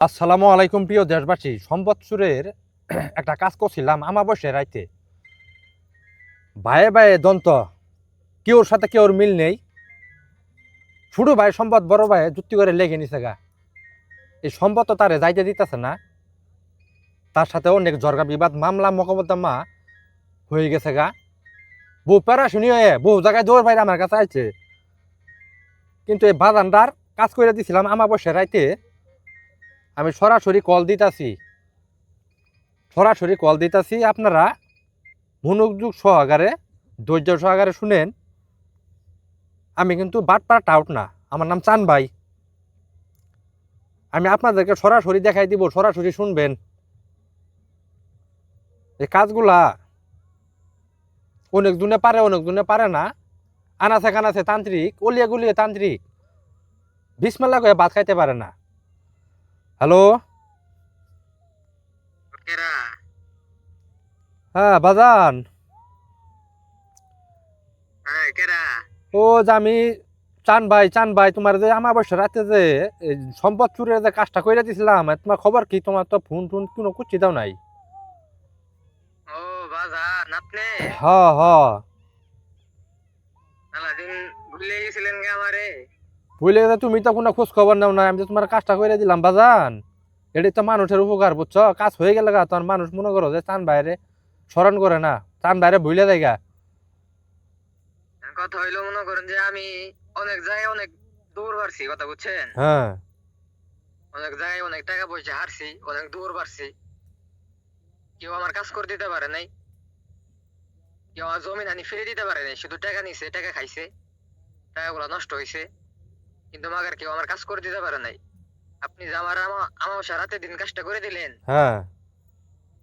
আসসালামু আলাইকুম প্রিয় দেশবাসী। সম্বৎসুরের একটা কাজ করছিলাম আমাবস্যে রাইতে। ভাইয়ে ভাইয়ে দন্ত কেউর সাথে কেউর মিল নেই? ছোট ভাই সম্পদ বড় ভাই যুক্তি করে লেগে নিছে গা। এই সম্পদ তো তারে যাইতে দিতেছে না। তার সাথে অনেক জর্গা বিবাদ, মামলা, মকদ্দমা হয়ে গেছে গা। বউ প্যারা শুনি হয়ে বহু জায়গায় দৌড় বাইরে আমার কাছে আইছে। কিন্তু এই বাজানটার কাজ করে দিছিলাম আমাবস্যে রাইতে আমি সরাসরি কল দিতাছি। সরাসরি কল দিতাছি, আপনারা মনোযোগ সহকারে, ধৈর্য সহকারে শুনেন। আমি কিন্তু বাটপাড়া টাউট না, আমার নাম চান ভাই। আমি আপনাদেরকে সরাসরি দেখাই দিব, সরাসরি শুনবেন। এই কাজগুলা অনেক জনে পারে, অনেক জনে পারে না। আনাছে কানাছে তান্ত্রিক, অলিয়া গুলিয়ে তান্ত্রিক। বিসমাল্লা করে ভাত খাইতে পারে না। হ্যালো? হ্যাঁ বাজান। হ্যাঁ ও যে আমি চান ভাই চান ভাই তোমার যে আমার বসে রাতে যে সম্পদ চুরের যে কাজটা করে দিছিলাম তোমার খবর কি? তোমার তো ফোন টোন কোনো কুচি দাও নাই। হ হ সারাদিন ভুলে গেছিলেন গে আমারে। বুঝলে গেছে তুমি তো কোনো খোঁজ খবর নাও না আমি তো তোমার কাজটা করে দিলাম বাজান। এটাই তো মানুষের উপকার বুঝছ? কাজ হয়ে গেলে গা তোমার মানুষ মনে করো যে চান বাইরে স্মরণ করে না চান বাইরে ভুলে দেয় গা। কথা হইল মনে করেন যে আমি অনেক জায়গায় অনেক দূর কথা বুঝছেন? হ্যাঁ। অনেক জায়গায় অনেক টাকা পয়সা হারছি অনেক দূর বাড়ছি কেউ আমার কাজ করে দিতে পারে নাই। কেউ আমার জমিন আনি ফিরে দিতে পারে নাই শুধু টাকা নিছে টাকা খাইছে টাকাগুলো নষ্ট হয়েছে কিন্তু মাগার কেউ আমার কাজ করে দিতে পারে নাই। আপনি যে আমার আমা- আমার সারাতে দিন কাজটা করে দিলেন। হ্যাঁ।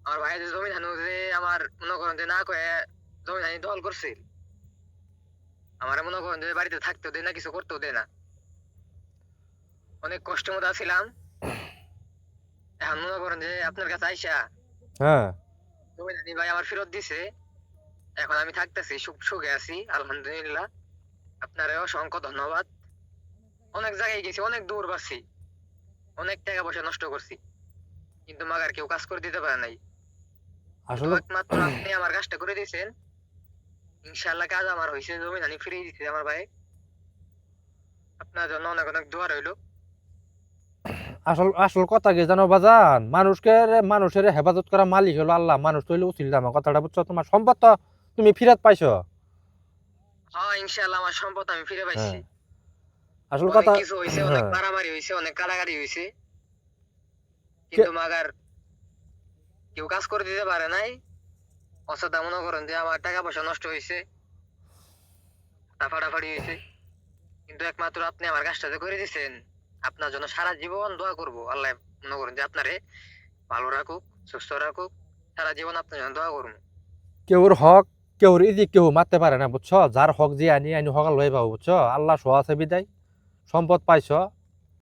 আমার ভাই যে জমি ধানু যে আমার মনে করেন যে না কয়ে জমি ধানি দল করছে। আমার মনে করেন যে বাড়িতে থাকতেও দেয় না কিছু করতেও দেয় না। অনেক কষ্টের মধ্যে ছিলাম এখন মনে করেন যে আপনার কাছে আইসা হ্যাঁ। জমি ধানি ভাই আমার ফেরত দিছে। এখন আমি থাকতেছি সুখ সুখে আছি আলহামদুলিল্লাহ। আপনার অসংখ্য ধন্যবাদ। অনেক জায়গায় গেছি অনেক দূর বাড়ছি অনেক টাকা পয়সা নষ্ট করছি। কিন্তু মাগার কেউ কাজ করে দিতে পারে নাই। আসলে একমাত্র আপনি আমার কাজটা করে দিয়েছেন। ইনশাআল্লাহ কাজ আমার হয়েছে জমি ধানি ফিরিয়ে দিচ্ছে আমার ভাই। আপনার জন্য অনেক অনেক দোয়া রইল। আসল আসল কথা কি জানো বাজান? মানুষকে মানুষের হেফাজত করা মালিক হলো আল্লাহ। মানুষ তৈলে উচিল আমার কথাটা বুঝছ? তোমার সম্পদ তো তুমি ফিরত পাইছো। হ্যাঁ ইনশাআল্লাহ আমার সম্পদ আমি ফিরে পাইছি। হ্যাঁ। আসল কথা কিছু হয়েছে অনেক হ্যাঁ। মারামারি হয়েছে অনেক কারাগারি হয়েছে কিন্তু মাগার কেউ কাজ করে দিতে পারে নাই। অসাদা মনে করেন যে আমার টাকা পয়সা নষ্ট হয়েছে ফাটাফাটি হয়েছে কিন্তু একমাত্র আপনি আমার কাজটা করে দিয়েছেন আপনার জন্য সারা জীবন দোয়া করব। আল্লাহ মনে করেন যে আপনারে ভালো রাখুক সুস্থ রাখুক সারা জীবন আপনার জন্য দোয়া করব কেউর হক কেউর ইদি কেউ মারতে পারে না বুঝছ? যার হক যে আনি আনি হকাল লই পাবো বুঝছ? আল্লাহ সহ আছে বিদায়। সম্পদ পাইছো